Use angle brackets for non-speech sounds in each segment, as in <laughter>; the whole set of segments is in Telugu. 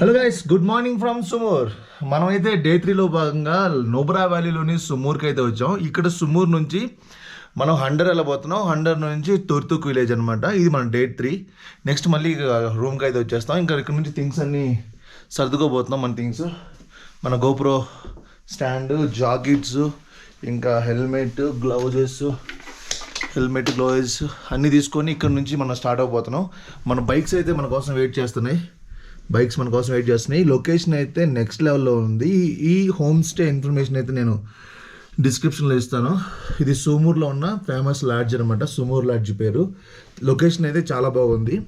Hello guys good morning from Sumur మనమైతే డే త్రీలో భాగంగా నోబ్రా వ్యాలీలోని సుమూర్కి అయితే వచ్చాం. ఇక్కడ సుమూర్ నుంచి మనం హండర్ వెళ్ళబోతున్నాం. హండర్ నుంచి తుర్తుక్ విలేజ్ అనమాట ఇది మన డే త్రీ. నెక్స్ట్ మళ్ళీ రూమ్కి అయితే వచ్చేస్తాం. ఇంకా ఇక్కడ నుంచి థింగ్స్ అన్నీ సర్దుకోబోతున్నాం మన థింగ్స్. మన గోప్రో స్టాండ్ జాకెట్స్ ఇంకా హెల్మెట్ గ్లౌజెస్ హెల్మెట్ గ్లౌజెస్ అన్నీ తీసుకొని ఇక్కడ నుంచి మనం స్టార్ట్ అయిపోతున్నాం మన బైక్స్ అయితే మన కోసం వెయిట్ చేస్తున్నాయి. బైక్స్ మన కోసం వెయిట్ చేస్తున్నాయి. లొకేషన్ అయితే నెక్స్ట్ లెవెల్లో ఉంది. ఈ- హోమ్ స్టే ఇన్ఫర్మేషన్ అయితే నేను డిస్క్రిప్షన్లో ఇస్తాను. ఇది సుమూర్లో ఉన్న ఫేమస్ లాడ్జ్ అనమాట సుమూర్ లాడ్జ్ పేరు. లొకేషన్ అయితే చాలా బాగుంది.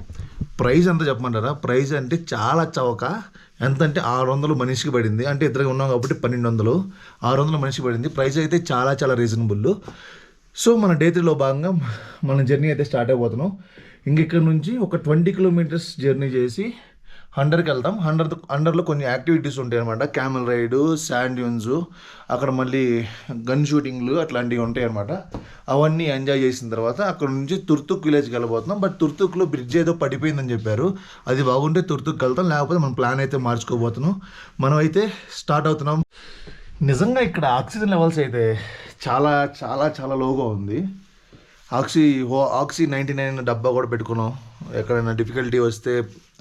ప్రైస్ ఎంత చెప్పమంటారా? ప్రైస్ అంటే చాలా చవక. ఎంత అంటే ఆరు వందలు మనిషికి పడింది. అంటే ఇద్దరు ఉన్నాం కాబట్టి పన్నెండు వందలు ఆరు వందలు మనిషికి పడింది. ప్రైస్ అయితే చాలా చాలా రీజనబుల్. సో మన డే త్రీలో భాగంగా మన జర్నీ అయితే స్టార్ట్ అయిపోతున్నాం. ఇంక ఇక్కడ నుంచి ఒక ట్వంటీ కిలోమీటర్స్ జర్నీ చేసి హండర్కి వెళ్తాం హండర్ హండర్లో కొన్ని యాక్టివిటీస్ ఉంటాయి అనమాట క్యామెల్ రైడ్ శాండ్ డ్యూన్స్ అక్కడ మళ్ళీ గన్ షూటింగ్లు అట్లాంటివి ఉంటాయి అనమాట అవన్నీ ఎంజాయ్ చేసిన తర్వాత అక్కడ నుంచి తుర్తుక్ విలేజ్కి వెళ్ళబోతున్నాం. బట్ తుర్తుక్లో బ్రిడ్జ్ ఏదో పడిపోయిందని చెప్పారు. అది బాగుంటే తుర్తుక్కి వెళ్తాం. లేకపోతే మన ప్లాన్ అయితే మార్చుకోబోతున్నాం. మనం అయితే స్టార్ట్ అవుతున్నాం. నిజంగా ఇక్కడ ఆక్సిజన్ లెవెల్స్ అయితే చాలా చాలా చాలా లోగా ఉంది. ఆక్సీ హో ఆక్సీ నైంటీ నైన్ డబ్బా కూడా పెట్టుకున్నాం. ఎక్కడైనా డిఫికల్టీ వస్తే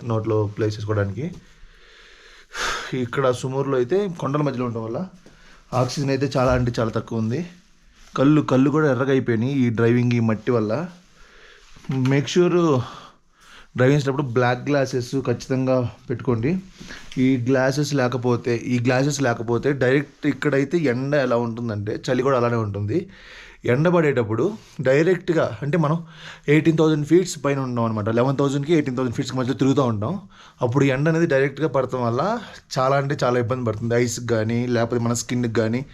నోట్లో ప్లేస్ చేసుకోవడానికి. ఇక్కడ సుమూరులో అయితే కొండల మధ్యలో ఉండడం వల్ల ఆక్సిజన్ అయితే చాలా అంటే చాలా తక్కువ ఉంది. కళ్ళు కళ్ళు కూడా ఎర్రగా అయిపోయినాయి ఈ డ్రైవింగ్ ఈ మట్టి వల్ల. మేక్ షూర్ డ్రైవింగ్ చేసేటప్పుడు బ్లాక్ గ్లాసెస్ ఖచ్చితంగా పెట్టుకోండి. ఈ గ్లాసెస్ లేకపోతే ఈ గ్లాసెస్ లేకపోతే డైరెక్ట్ ఇక్కడైతే ఎండ ఎలా ఉంటుందంటే చలి కూడా అలానే ఉంటుంది. ఎండ పడేటప్పుడు డైరెక్ట్గా అంటే మనం ఎయిటీన్ థౌసండ్ ఫీట్స్ పైన ఉన్నాం అనమాట లెవెన్ థౌసండ్కి ఎయిటీన్ థౌసండ్ ఫీట్స్కి మధ్యలో తిరుగుతూ ఉంటాం. అప్పుడు ఎండ అనేది డైరెక్ట్గా పడటం వల్ల చాలా అంటే చాలా ఇబ్బంది పడుతుంది. ఐస్కి కానీ లేకపోతే మన స్కిన్కి కానీ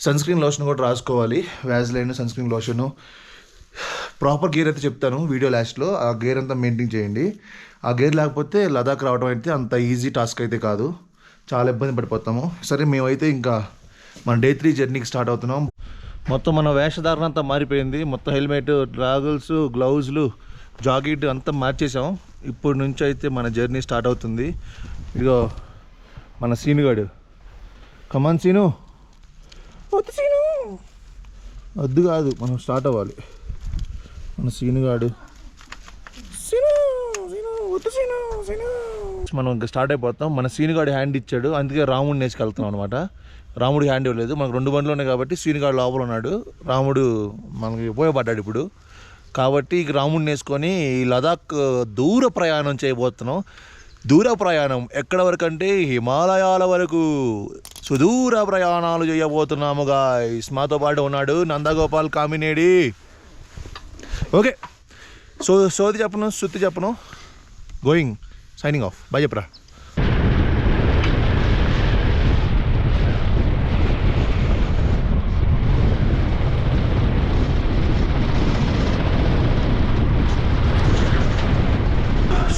సన్ స్క్రీన్ లోషన్ కూడా రాసుకోవాలి. Vaseline sun screen lotion. Proper gear అయితే చెప్తాను వీడియో లాస్ట్లో. ఆ గేర్ అంతా మెయింటైన్ చేయండి. ఆ గేర్ లేకపోతే లదాఖ్ రావడం అయితే అంత ఈజీ టాస్క్ అయితే కాదు. చాలా ఇబ్బంది పడిపోతాము. సరే మేమైతే ఇంకా మన డే త్రీ జర్నీకి స్టార్ట్ అవుతున్నాం. మొత్తం మన వేషధారణ అంతా మారిపోయింది. మొత్తం హెల్మెట్ డ్రాగుల్స్ గ్లౌజులు జాకెట్ అంతా మార్చేసాం ఇప్పుడు నుంచి అయితే మన జర్నీ స్టార్ట్ అవుతుంది. ఇదిగో మన సీనుగాడు కమాన్ సీను. వద్దు సీను. వద్దు కాదు మనం స్టార్ట్ అవ్వాలి. మన సీనుగాడు సీను సీను వద్దు సీను సీను. మనం ఇంకా స్టార్ట్ అయిపోతాం. మన సీనుగాడు హ్యాండ్ ఇచ్చాడు. అందుకే రాముడిని వేసుకెళ్తున్నాం అనమాట రాముడు హ్యాండ్ ఇవ్వలేదు. మనకు రెండు బండ్లు ఉన్నాయి కాబట్టి శ్రీనిగాడు లోపల ఉన్నాడు. రాముడు మనకి ఉపయోగపడ్డాడు ఇప్పుడు. కాబట్టి ఇక రాముడిని వేసుకొని ఈ లదాఖ్ దూర ప్రయాణం చేయబోతున్నాం. దూర ప్రయాణం ఎక్కడ వరకు అంటే హిమాలయాల వరకు సుదూర ప్రయాణాలు చేయబోతున్నాము గాయస్ మాతో పాటు ఉన్నాడు నందగోపాల్ కామినేడి. ఓకే. సో సోది చెప్పను శుద్ధి చెప్పను. గోయింగ్ సైనింగ్ ఆఫ్ బాయ్ చెప్పరా?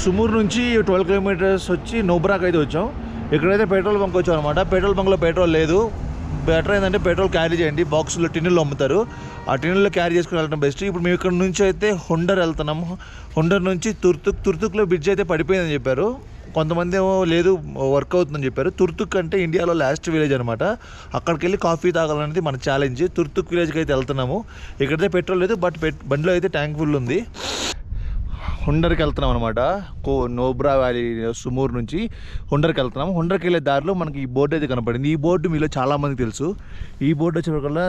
సుమూర్ నుంచి ట్వెల్వ్ కిలోమీటర్స్ వచ్చి నోబ్రాక్ అయితే వచ్చాం. ఇక్కడైతే పెట్రోల్ బంక్ వచ్చాం అనమాట పెట్రోల్ బంక్లో పెట్రోల్ లేదు. బెటర్ ఏంటంటే పెట్రోల్ క్యారీ చేయండి. బాక్సులో టిన్నులు అమ్ముతారు. ఆ టిన్నుల్లో క్యారీ చేసుకుని వెళ్ళడం బెస్ట్. ఇప్పుడు మేము ఇక్కడ నుంచి అయితే హుండర్ వెళ్తున్నాము హుండర్ నుంచి తుర్తుక్ తుర్తుక్లో బ్రిడ్జ్ అయితే పడిపోయిందని చెప్పారు. కొంతమంది ఏమో లేదు వర్క్ అవుతుందని చెప్పారు. తుర్తుక్ అంటే ఇండియాలో లాస్ట్ విలేజ్ అనమాట అక్కడికి వెళ్ళి కాఫీ తాగాలనేది మన ఛాలెంజ్ తుర్తుక్ విలేజ్కి అయితే వెళ్తున్నాము. ఇక్కడైతే పెట్రోల్ లేదు బట్ పెట్ బండిలో అయితే ట్యాంక్ ఫుల్ ఉంది. హుండర్కి వెళ్తున్నాం అనమాట కో నోబ్రా వ్యాలీ సుమూర్ నుంచి హుండర్కి వెళ్తున్నాం. హుండర్కి వెళ్ళే దారిలో మనకి ఈ బోర్డు అయితే కనపడింది. ఈ బోర్డు మీలో చాలామందికి తెలుసు. ఈ బోర్డు వచ్చేవరకల్లా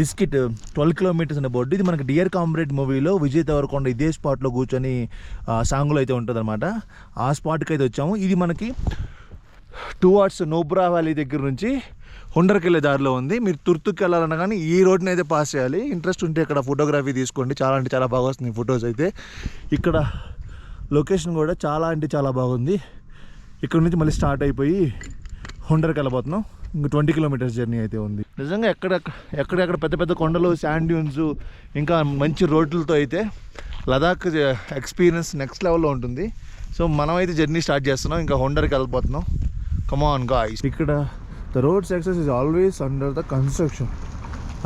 డిస్కిట్ ట్వెల్వ్ కిలోమీటర్స్ అనే బోర్డు. ఇది మనకి డియర్ కామ్రేడ్ మూవీలో విజయ్ దేవరకొండ ఇదే స్పాట్లో కూర్చొని సాంగ్లో అయితే ఉంటుంది అనమాట ఆ స్పాట్కి అయితే వచ్చాము. ఇది మనకి టూ అవర్స్ నోబ్రా వ్యాలీ దగ్గర నుంచి హుండర్కి వెళ్ళే దారిలో ఉంది. మీరు తుర్తుకి వెళ్ళాలన్నా కానీ ఈ రోడ్ని అయితే పాస్ చేయాలి. ఇంట్రెస్ట్ ఉంటే ఇక్కడ ఫోటోగ్రఫీ తీసుకోండి. చాలా అంటే చాలా బాగా వస్తుంది ఫొటోస్ అయితే. ఇక్కడ లొకేషన్ కూడా చాలా అంటే చాలా బాగుంది. ఇక్కడ నుంచి మళ్ళీ స్టార్ట్ అయిపోయి హుండర్కి వెళ్ళబోతున్నాం ఇంక ట్వంటీ కిలోమీటర్స్ జర్నీ అయితే ఉంది. నిజంగా ఎక్కడ ఎక్కడెక్కడ పెద్ద పెద్ద కొండలు శాండ్ డ్యూన్స్ ఇంకా మంచి రోడ్లతో అయితే లదాఖ్ ఎక్స్పీరియన్స్ నెక్స్ట్ లెవెల్లో ఉంటుంది. సో మనం అయితే జర్నీ స్టార్ట్ చేస్తున్నాం. ఇంకా హుండర్కి వెళ్ళిపోతున్నాం కమాన్ గాయ్స్ ఇక్కడ the road success is always under the construction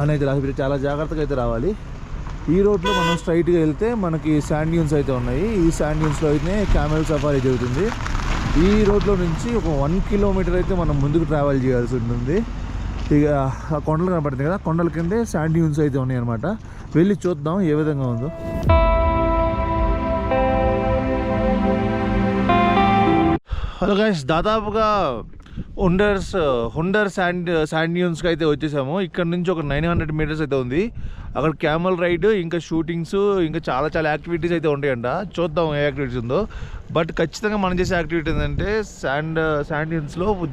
అనేది రాసి చాలా జాగ్రత్తగా అయితే రావాలి. ఈ రోడ్లో మనం స్ట్రైట్గా వెళ్తే మనకి శాండ్ డ్యూన్స్ అయితే ఉన్నాయి. ఈ శాండ్ డ్యూన్స్లో అయితే క్యామెల్ సఫారీ జరుగుతుంది. ఈ రోడ్లో నుంచి ఒక వన్ కిలోమీటర్ అయితే మనం ముందుకు ట్రావెల్ చేయాల్సి ఉంటుంది. ఇక ఆ కొండలు కనపడుతుంది కదా కొండల కిందే శాండ్ డ్యూన్స్ అయితే ఉన్నాయి అనమాట వెళ్ళి చూద్దాం ఏ విధంగా ఉందో. హలో గాయస్ దాదాపుగా హుండర్స్ హుండర్ శాండ్ శాండ్ డ్యూన్స్కి అయితే వచ్చేసాము. ఇక్కడ నుంచి ఒక నైన్ హండ్రెడ్ మీటర్స్ అయితే ఉంది. అక్కడ క్యామల్ రైడ్ ఇంకా షూటింగ్స్ ఇంకా చాలా చాలా యాక్టివిటీస్ అయితే ఉంటాయంట. చూద్దాం ఏ యాక్టివిటీస్ ఉందో. బట్ ఖచ్చితంగా మనం చేసే యాక్టివిటీ ఏంటంటే sand sand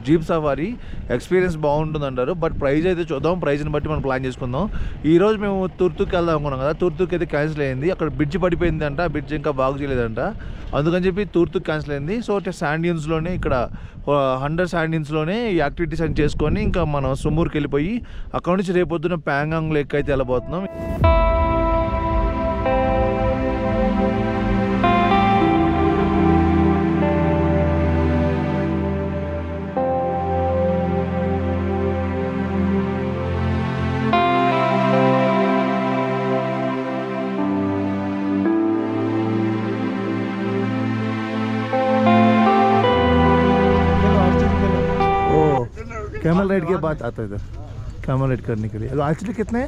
jeep safari experience బాగుంటుంది అంటారు బట్ ప్రైజ్ అయితే చూద్దాం. ప్రైజ్ని బట్టి మనం ప్లాన్ చేసుకుందాం. ఈరోజు మేము తుర్తుకి వెళ్దాం అనుకున్నాం కదా. తుర్తుకి అయితే క్యాన్సిల్ అయింది. అక్కడ బ్రిడ్జ్ పడిపోయింది అంట బ్రిడ్జ్ ఇంకా బాగు చేయలేదంట. అందుకని చెప్పి తూర్తుకు క్యాన్సిల్ అయింది. సో శాండ్ ఇక్కడ హండ్రెడ్ శాండిన్స్లోనే ఈ యాక్టివిటీస్ అని చేసుకొని ఇంకా మనం సుమూర్కి వెళ్ళిపోయి అక్కడ నుంచి రేపొద్దున ప్యాంగాంగ్ లెక్ అయితే వెళ్ళబోతున్నాం. ओ कैमल राइड के बाद आता है इधर कैमल राइड करने के लिए एक्चुअली कितने?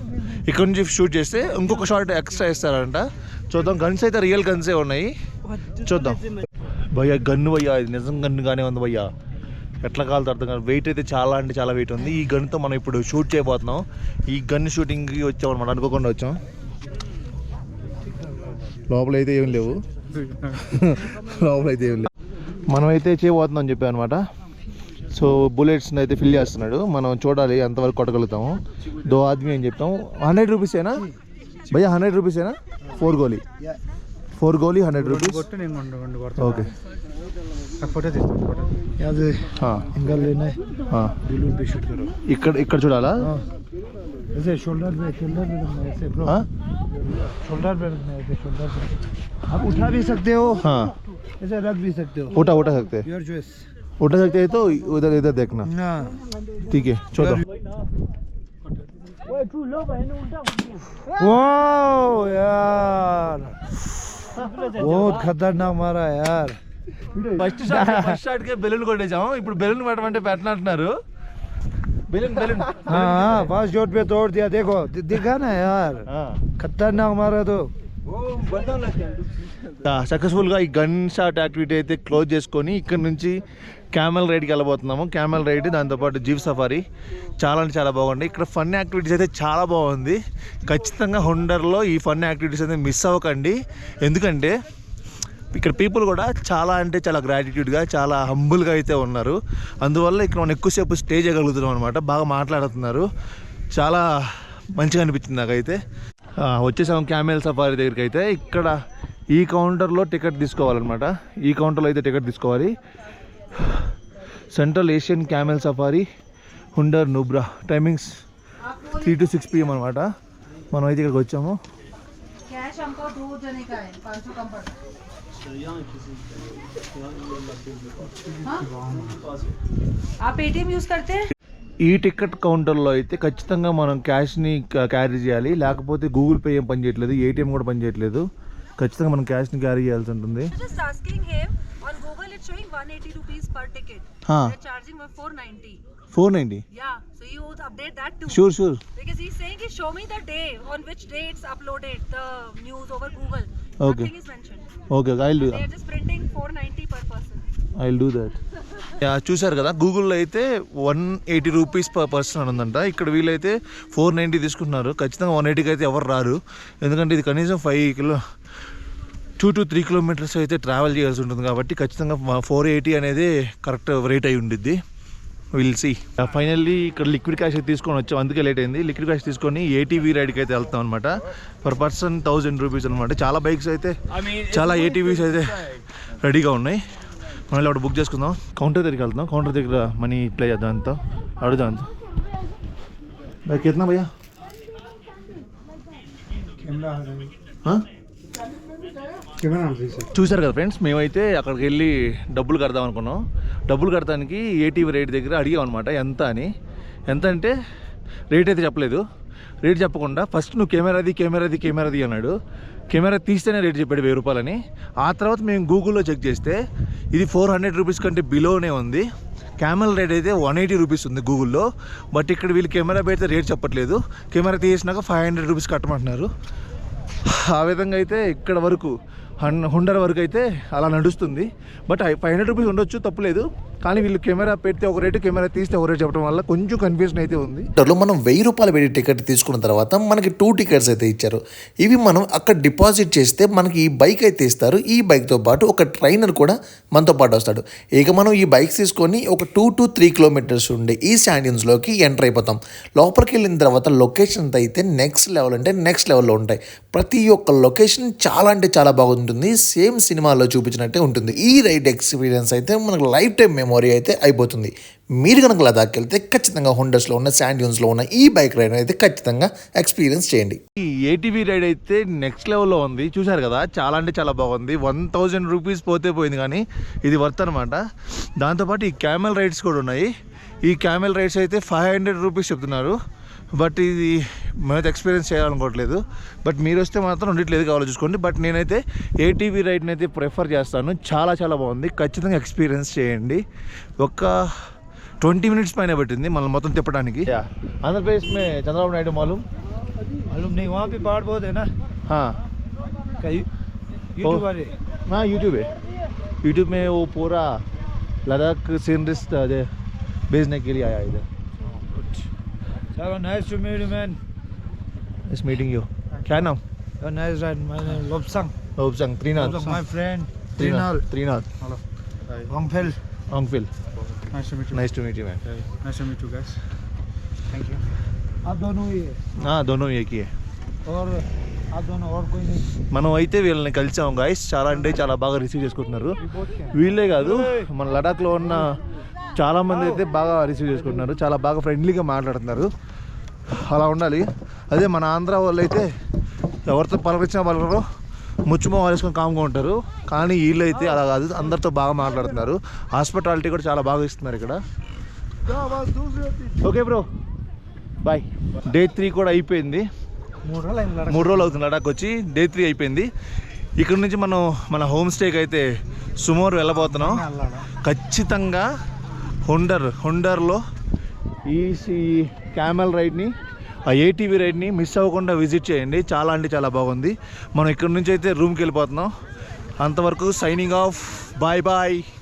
ఇక్కడ నుంచి షూట్ చేస్తే ఇంకొక షాట్ ఎక్స్ట్రా ఇస్తారంట చూద్దాం గన్స్ అయితే రియల్ గన్సే ఉన్నాయి. చూద్దాం. భయ్యా గన్ను భయ్యా ఇది నిజం గన్నుగానే ఉంది భయ్యా. ఎట్లా కాలుతో అర్థం కాదు. వెయిట్ అయితే చాలా అంటే చాలా వెయిట్ ఉంది. ఈ గన్తో మనం ఇప్పుడు షూట్ చేయబోతున్నాం. ఈ గన్ షూటింగ్కి వచ్చాం అనమాట అనుకోకుండా వచ్చాం. లోపల అయితే ఏం లేవు. <laughs> లోపల అయితే ఏం లేవు. మనం అయితే చేయబోతున్నాం చెప్పాం అనమాట సో బుల్లెట్స్ని అయితే ఫిల్ చేస్తున్నాడు మనం చూడాలి ఎంతవరకు కొట్టగలుగుతాము దో ఆద్మీ అని చెప్తాం హండ్రెడ్ రూపీసేనా భయ్యా హండ్రెడ్ రూపీసేనా ఫోర్ గోలీ ఫోర్ గోలీ హండ్రెడ్ రూపీస్ కొట్టు నేను రెండు రెండు కొడతాను ఓకే ఫోటో తీస్తాను ఫోటో యాదే ఇంకా लेना है बलून पे शूट करो ఇక్కడ ఇక్కడ చూడాలా हाँ ऐसे शोल्डर पे शोल्डर पे रखना है, ऐसे ब्रो ఆ? शोल्डर पे रखना है ऐसे शोल्डर पे आप उठा भी सकते हो हाँ ऐसे रख भी सकते हो उठा उठा सकते हैं योर चॉइस उठा सकते हैं तो उधर इधर देखना हाँ ठीक है छोड़ो वाओ यार बहुत खतरनाक मारा है यार ఫస్ట్ షాట్ ఫస్ట్ షాట్ కే బెలూన్ కొట్టేసాం ఇప్పుడు బెలూన్ పెట్టమంటే పెట్టనంటున్నారు బెలూన్ బెలూన్ हाँ हाँ फर्स्ट शॉट पे तोड़ दिया देखो दि- दिखा ना यार खतरनाक मारा तो సక్సెస్ఫుల్ గా ఈ గన్ షాట్ యాక్టివిటీ అయితే క్లోజ్ చేసుకొని ఇక్కడ నుంచి క్యామెల్ రైడ్కి వెళ్ళబోతున్నాము. క్యామెల్ రైడ్ దాంతోపాటు జీప్ సఫారీ. చాలా అంటే చాలా బాగుంది. ఇక్కడ ఫన్ యాక్టివిటీస్ అయితే చాలా బాగుంది. ఖచ్చితంగా హుండర్లో ఈ ఫన్ యాక్టివిటీస్ అయితే మిస్ అవ్వకండి. ఎందుకంటే ఇక్కడ పీపుల్ కూడా చాలా అంటే చాలా గ్రాటిట్యూడ్గా చాలా హంబుల్గా అయితే ఉన్నారు. అందువల్ల ఇక్కడ మనం ఎక్కువసేపు స్టే చేయగలుగుతున్నాం అనమాట బాగా మాట్లాడుతున్నారు. చాలా మంచిగా అనిపించింది నాకైతే. వచ్చేసాము క్యామెల్ సఫారీ దగ్గరికి అయితే. ఇక్కడ ఈ కౌంటర్లో టికెట్ తీసుకోవాలన్నమాట. ఈ కౌంటర్లో అయితే టికెట్ తీసుకోవాలి. Central Asian camel safari Hunder Nubra timings three to six PM అనమాట మనం అయితే ఇక్కడికి వచ్చాము. ఈ టికెట్ కౌంటర్లో అయితే ఖచ్చితంగా మనం క్యాష్ని క్యారీ చేయాలి. లేకపోతే గూగుల్ పే ఏం పని చేయట్లేదు ఏటీఎం కూడా పని చేయట్లేదు. ఖచ్చితంగా మనం క్యాష్ని క్యారీ చేయాల్సి ఉంటుంది. <laughs> చూసారు కదా గూగుల్లో అయితే one eighty rupees per person అని ఉందంట. ఇక్కడ వీలైతే ఫోర్ నైంటీ తీసుకుంటున్నారు. ఖచ్చితంగా వన్ ఎయిటీకి అయితే ఎవరు రారు. ఎందుకంటే ఇది కనీసం five kilo two to three kilometres అయితే ట్రావెల్ చేయాల్సి ఉంటుంది కాబట్టి ఖచ్చితంగా ఫోర్ ఎయిటీ అనేది కరెక్ట్ రేట్ అయి ఉండిద్ది. విల్ సీ ఫైనల్లీ ఇక్కడ లిక్విడ్ క్యాష్ తీసుకొని వచ్చాం. అందుకే లేట్ అయింది. లిక్విడ్ క్యాష్ తీసుకొని ఏటీవీ రైడ్కి అయితే వెళ్తాం అనమాట పర్ పర్సన్ థౌజండ్ రూపీస్ అనమాట చాలా బైక్స్ అయితే చాలా ఏటీవీస్ అయితే రెడీగా ఉన్నాయి. మనం అక్కడ బుక్ చేసుకుందాం. కౌంటర్ దగ్గరికి వెళ్తాం కౌంటర్ దగ్గర మనీ ప్లే చేద్దాం అంతా. అడుగుదాం. అంత భయ్యా? భయ్యా చూశారు కదా ఫ్రెండ్స్ మేమైతే అక్కడికి వెళ్ళి డబ్బులు కడదాం అనుకున్నాం. డబ్బులు కడతానికి ఏటీవీ రేట్ దగ్గర అడిగాం అనమాట ఎంత అని. ఎంత అంటే రేట్ అయితే చెప్పలేదు. రేట్ చెప్పకుండా ఫస్ట్ నువ్వు కెమెరాది కెమెరాది కెమెరాది అన్నాడు. కెమెరా తీస్తేనే రేట్ చెప్పాడు వెయ్యి రూపాయలని. ఆ తర్వాత మేము గూగుల్లో చెక్ చేస్తే ఇది ఫోర్ హండ్రెడ్ రూపీస్ కంటే బిలోనే ఉంది. కెమెరా రేట్ అయితే వన్ ఎయిటీ రూపీస్ ఉంది గూగుల్లో బట్ ఇక్కడ వీళ్ళు కెమెరా పెడితే రేట్ చెప్పట్లేదు. కెమెరా తీసినాక ఫైవ్ హండ్రెడ్ రూపీస్ కట్టమంటున్నారు. ఆ విధంగా అయితే ఇక్కడ వరకు హన్ హుండర్ వరకు అయితే అలా నడుస్తుంది. బట్ ఫైవ్ హండ్రెడ్ రూపీస్ ఉండొచ్చు తప్పులేదు కానీ వీళ్ళు కెమెరా పెడితే ఒక రేటు కెమెరా తీస్తే ఒక రేటు చెప్పడం వల్ల కొంచెం కన్ఫ్యూజన్ అయితే ఉంది. లో మనం వెయ్యి రూపాయలు పెట్టి టికెట్ తీసుకున్న తర్వాత మనకి టూ టికెట్స్ అయితే ఇచ్చారు. ఇవి మనం అక్కడ డిపాజిట్ చేస్తే మనకి ఈ బైక్ అయితే ఇస్తారు. ఈ బైక్తో పాటు ఒక ట్రైనర్ కూడా మనతో పాటు వస్తాడు. ఇక మనం ఈ బైక్స్ తీసుకొని ఒక టూ టు త్రీ కిలోమీటర్స్ ఉండే ఈ స్టాండియన్స్లోకి ఎంటర్ అయిపోతాం. లోపలికి వెళ్ళిన తర్వాత లొకేషన్ అయితే నెక్స్ట్ లెవెల్ అంటే నెక్స్ట్ లెవెల్లో ఉంటాయి. ప్రతి ఒక్క లొకేషన్ చాలా అంటే చాలా బాగుంటుంది. సేమ్ సినిమాలో చూపించినట్టే ఉంటుంది. ఈ రైడ్ ఎక్స్పీరియన్స్ అయితే మనకు లైఫ్ టైం మెమొరీ అయితే అయిపోతుంది. మీరు కనుక లదాఖ్ వెళ్తే ఖచ్చితంగా హుండర్స్లో ఉన్న శాండ్యూన్స్లో ఉన్న ఈ బైక్ రైడ్ అయితే ఖచ్చితంగా ఎక్స్పీరియన్స్ చేయండి. ఈ ఏటీవీ రైడ్ అయితే నెక్స్ట్ లెవెల్లో ఉంది. చూశారు కదా? చాలా అంటే చాలా బాగుంది. వన్ థౌజండ్ రూపీస్ పోతే పోయింది కానీ ఇది వర్త్ అనమాట దాంతోపాటు ఈ క్యామెల్ రైడ్స్ కూడా ఉన్నాయి. ఈ క్యామెల్ రైడ్స్ అయితే ఫైవ్ హండ్రెడ్ రూపీస్ చెప్తున్నారు. బట్ ఇది మేమైతే ఎక్స్పీరియన్స్ చేయాలనుకోవట్లేదు బట్ మీరు వస్తే మాత్రం ఉండట్లేదు కావాలో చూసుకోండి బట్ నేనైతే ఏటీవీ రైడ్ని అయితే ప్రిఫర్ చేస్తాను చాలా చాలా బాగుంది ఖచ్చితంగా ఎక్స్పీరియన్స్ చేయండి ఒక ట్వంటీ మినిట్స్ పైన పట్టింది మనం మొత్తం తిప్పడానికి ఆంధ్రప్రదేశ్ మే చంద్రబాబు నాయుడు మాలూమ్ मालूम नहीं वहाँ पे पहाड़ बहुत है ना हाँ क्या यू- ओ। यूट्यूब वाले हाँ यूट्यूब है यूट्यूब में वो पूरा लद्दाख सीनरीज भेजने के लिए आया इधर चलो nice to meet you man इस मीटिंग यू क्या नाम nice ride my name Lobsang ओबसंग Trinath my friend Trinath Trinal Trinath Wangfel अंगफिल nice to meet you nice to meet you man nice to meet you guys thank you आप दोनों ही है हाँ दोनों एक ही है और आप दोनों और कोई नहीं మనం అయితే వీళ్ళని కలిసాం గాయస్ చాలా అంటే చాలా బాగా రిసీవ్ చేసుకుంటున్నారు We both can. వీళ్ళే కాదు మన లడాఖ్లో ఉన్న చాలా మంది అయితే బాగా రిసీవ్ చేసుకుంటున్నారు చాలా బాగా ఫ్రెండ్లీగా మాట్లాడుతున్నారు అలా ఉండాలి అదే మన ఆంధ్ర వాళ్ళు అయితే ఎవరితో పలకరించినా పలకరు ముచ్చుమో వేసుకొని కామ్గా ఉంటారు. కానీ వీళ్ళు అయితే అలా కాదు అందరితో బాగా మాట్లాడుతున్నారు. హాస్పిటాలిటీ కూడా చాలా బాగా ఇస్తున్నారు ఇక్కడ. Okay bro bye day three కూడా అయిపోయింది. మూడు రోజులు. మూడు. రోజులు అవుతుంది లడాక్ వచ్చి. డే త్రీ అయిపోయింది. ఇక్కడ నుంచి మనం మన హోమ్ స్టేకి అయితే సుమోర్ వెళ్ళబోతున్నాం. ఖచ్చితంగా హుండర్ హుండర్లో ఈ క్యామెల్ రైడ్ని ఆ ఏటీవీ రైడ్ని మిస్ అవ్వకుండా విజిట్ చేయండి. చాలా అంటే చాలా బాగుంది. మనం ఇక్కడ నుంచి అయితే రూమ్కి వెళ్ళిపోతున్నాం. అంతవరకు సైనింగ్ ఆఫ్. Bye bye.